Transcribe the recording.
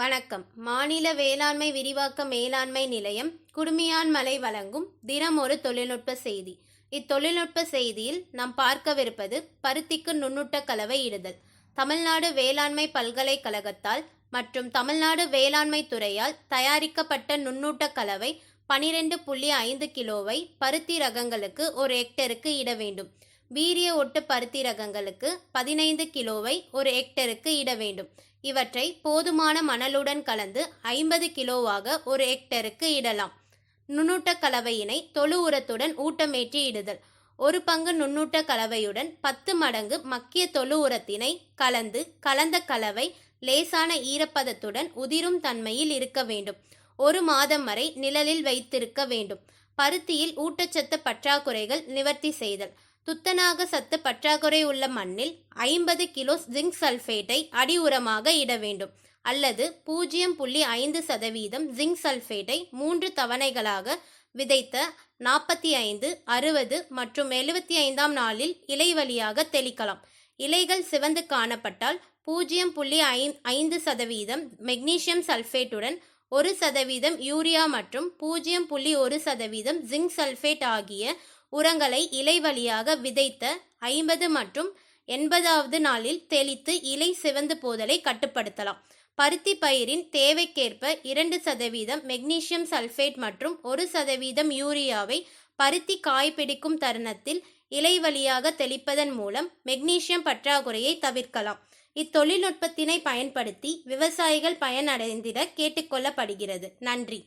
வணக்கம். மாநில வேளாண்மை விரிவாக்க மேலாண்மை நிலையம் குடுமியான்மலை வழங்கும் தினம் ஒரு தொழில்நுட்ப செய்தி. இத்தொழில்நுட்ப செய்தியில் நாம் பார்க்கவிருப்பது பருத்திக்கு நுண்ணுட்ட கலவை இடுதல் தமிழ்நாடு வேளாண்மை பல்கலைக்கழகத்தால் மற்றும் தமிழ்நாடு வேளாண்மை துறையால் தயாரிக்கப்பட்ட நுண்ணூட்ட கலவை பனிரெண்டு புள்ளி ஐந்து கிலோவை பருத்தி ரகங்களுக்கு ஒரு ஹெக்டருக்கு இட வேண்டும். வீரிய ஒட்டு பருத்தி ரகங்களுக்கு பதினைந்து கிலோவை ஒரு ஹெக்டருக்கு இட வேண்டும். இவற்றை போதுமான மணலுடன் கலந்து ஐம்பது கிலோவாக ஒரு ஹெக்டருக்கு இடலாம். நுண்ணூட்ட கலவையினை தொழு உரத்துடன் ஊட்டமேற்றி இடுதல். ஒரு பங்கு நுண்ணூட்ட கலவையுடன் பத்து மடங்கு மக்கிய தொழு உரத்தினை கலந்து கலந்த கலவை லேசான ஈரப்பதத்துடன் உதிரும் தன்மையில் இருக்க வேண்டும். ஒரு மாதம் வரை நிழலில் வைத்திருக்க வேண்டும். பருத்தியில் ஊட்டச்சத்து பற்றாக்குறைகள் நிவர்த்தி செய்தல். துத்தநாக சத்து பற்றாக்குறை உள்ள மண்ணில் ஐம்பது கிலோ ஜிங்க் சல்ஃபேட்டை அடி உரமாக இட வேண்டும். அல்லது பூஜ்ஜியம் புள்ளி ஐந்து சதவீதம் ஜிங்க் சல்ஃபேட்டை மூன்று தவணைகளாக விதைத்த நாற்பத்தி ஐந்து அறுபது மற்றும் எழுபத்தி ஐந்தாம் நாளில் இலை வழியாக தெளிக்கலாம். இலைகள் சிவந்து காணப்பட்டால் பூஜ்ஜியம் புள்ளி ஐ ஐந்து சதவீதம் மெக்னீசியம் சல்ஃபேட்டுடன் ஒரு சதவீதம் யூரியா மற்றும் பூஜ்ஜியம் புள்ளி ஒரு சதவீதம் ஜிங்க் சல்ஃபேட் ஆகிய உரங்களை இலை வழியாக விதைத்த ஐம்பது மற்றும் எண்பதாவது நாளில் தெளித்து இலை சிவந்து போதலை கட்டுப்படுத்தலாம். பருத்தி பயிரின் தேவைக்கேற்ப இரண்டு சதவீதம் மெக்னீசியம் சல்ஃபேட் மற்றும் ஒரு சதவீதம் யூரியாவை பருத்தி காய்பிடிக்கும் தருணத்தில் இலை வழியாக தெளிப்பதன் மூலம் மெக்னீசியம் பற்றாக்குறையை தவிர்க்கலாம். இத்தொழில்நுட்பத்தினை பயன்படுத்தி விவசாயிகள் பயனடைந்திட கேட்டுக்கொள்ளப்படுகிறது நன்றி.